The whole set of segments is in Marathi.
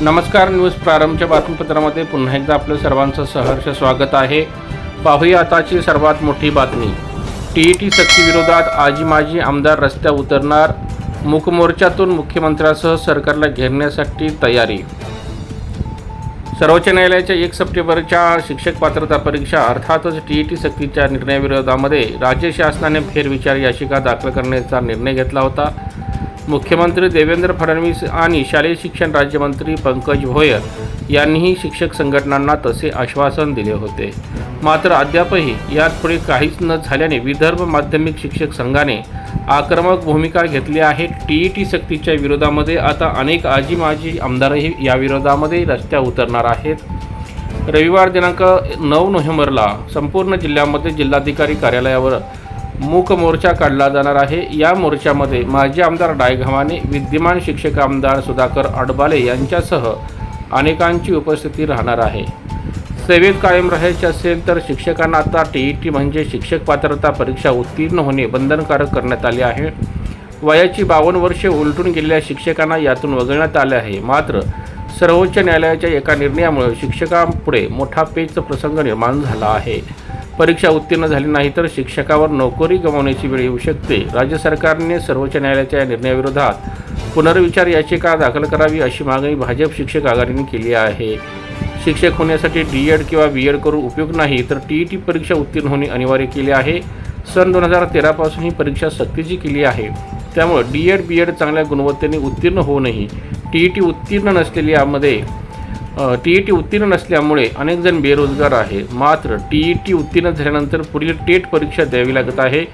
नमस्कार न्यूज प्रारंभच्या बातमीपत्रामध्ये पुन्हा एकदा आपलं सर्वांचं सहर्ष स्वागत आहे. पाहूया आताची सर्वात मोठी बातमी. टी ई टी सक्तीविरोधात आजी माजी आमदार रस्त्या उतरणार मुकमोर्चातून मुख्यमंत्र्यासह सरकारला घेरण्यासाठी तयारी. सर्वोच्च न्यायालयाच्या एक सप्टेंबरच्या शिक्षक पात्रता परीक्षा अर्थातच टी ई टी सक्तीच्या निर्णयाविरोधामध्ये राज्य शासनाने फेरविचार याचिका दाखल करण्याचा निर्णय घेतला होता. मुख्यमंत्री देवेंद्र फडणवीस आणि शालेय शिक्षण राज्यमंत्री पंकज भोयर यांनीही शिक्षक संघटनांना तसे आश्वासन दिले होते. मात्र अद्यापही यात पुढे काहीच न झाल्याने विदर्भ माध्यमिक शिक्षक संघाने आक्रमक भूमिका घेतली आहे. टी ई टी सक्तीच्या विरोधामध्ये आता अनेक आजी माजी आमदारही या विरोधामध्ये रस्त्या उतरणार आहेत. रविवार दिनांक नऊ नोव्हेंबरला संपूर्ण जिल्ह्यामध्ये जिल्हाधिकारी कार्यालयावर मूक मोर्चा काढला जाणार आहे. या मोर्चामध्ये माजी आमदार डायघमाने विद्यमान शिक्षक आमदार सुधाकर अडबाले यांच्यासह अनेकांची उपस्थिती राहणार आहे. सेवेत कायम राहायचे असेल तर शिक्षकांना आता टी ई टी म्हणजे शिक्षक पात्रता परीक्षा उत्तीर्ण होणे बंधनकारक करण्यात आले आहे. वयाची बावन्न वर्षे उलटून गेलेल्या शिक्षकांना यातून वगळण्यात आले आहे. मात्र सर्वोच्च न्यायालयाच्या एका निर्णयामुळे शिक्षकांपुढे मोठा पेच प्रसंग निर्माण झाला आहे. परीक्षा उत्तीर्ण झाली नाही तर शिक्षकावर नोकरी गमावण्याची वेळ येऊ शकते. राज्य सरकारने सर्वोच्च न्यायालयाच्या या निर्णयाविरोधात पुनर्विचार याचिका दाखल करावी अशी मागणी भाजप शिक्षक आघाडीने केली आहे. शिक्षक होण्यासाठी डी एड किंवा बी एड करून उपयोग नाही तर टी ई टी परीक्षा उत्तीर्ण होणे अनिवार्य केले आहे. सन दोन हजार तेरापासून ही परीक्षा सक्तीची केली आहे. त्यामुळे डी एड बी एड चांगल्या गुणवत्तेने उत्तीर्ण होऊनही टी ई टी उत्तीर्ण नसलेली यामध्ये टी ई टी उत्तीर्ण नसल्यामुळे अनेक जण बेरोजगार आहे. मात्र टी ई टी उत्तीर्ण झाल्यानंतर पुढील टेट परीक्षा द्यावी लागत आहे.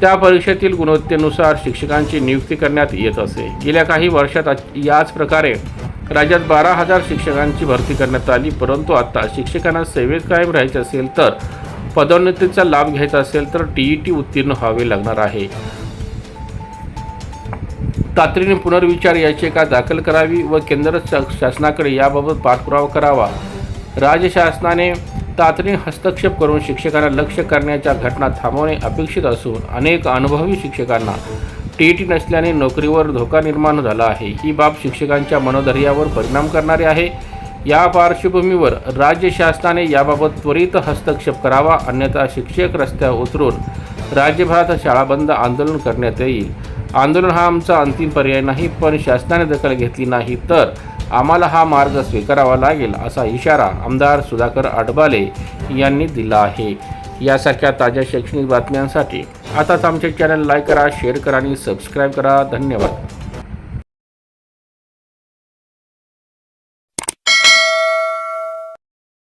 त्या परीक्षेतील गुणवत्तेनुसार शिक्षकांची नियुक्ती करण्यात येत असे. गेल्या काही वर्षात याच प्रकारे राज्यात बारा हजार शिक्षकांची भरती करण्यात आली. परंतु आता शिक्षकांना सेवेत कायम राहायचे असेल तर पदोन्नतीचा लाभ घ्यायचा असेल तर टी ई टी उत्तीर्ण व्हावे लागणार आहे. तातडीने पुनर्विचार याचिका दाखल करावी व केंद्र शा- शासनाकडे याबाबत पाठपुरावा करावा. राज्य शासनाने तातडीने हस्तक्षेप करून शिक्षकांना लक्ष करण्याच्या घटना थांबवणे अपेक्षित असून अनेक अनुभवी शिक्षकांना टी टी नसल्याने नोकरीवर धोका निर्माण झाला आहे. ही बाब शिक्षकांच्या मनोधैर्यावर परिणाम करणारी आहे. या पार्श्वभूमीवर राज्य शासनाने याबाबत त्वरित हस्तक्षेप करावा अन्यथा शिक्षक रस्त्यावर उतरून राज्यभरात शाळा बंद आंदोलन करण्यात येईल. आंदोलन हा आमचा अंतिम पर्याय नाही पण शासनाने दखल घेतली नाही तर आम्हाला हा मार्ग स्वीकारावा लागेल असा इशारा आमदार सुधाकर आडबाले यांनी दिला आहे. यासारख्या ताज्या शैक्षणिक बातम्यांसाठी आताच आमचे चॅनल लाईक करा शेअर करा आणि सबस्क्राईब करा. धन्यवाद.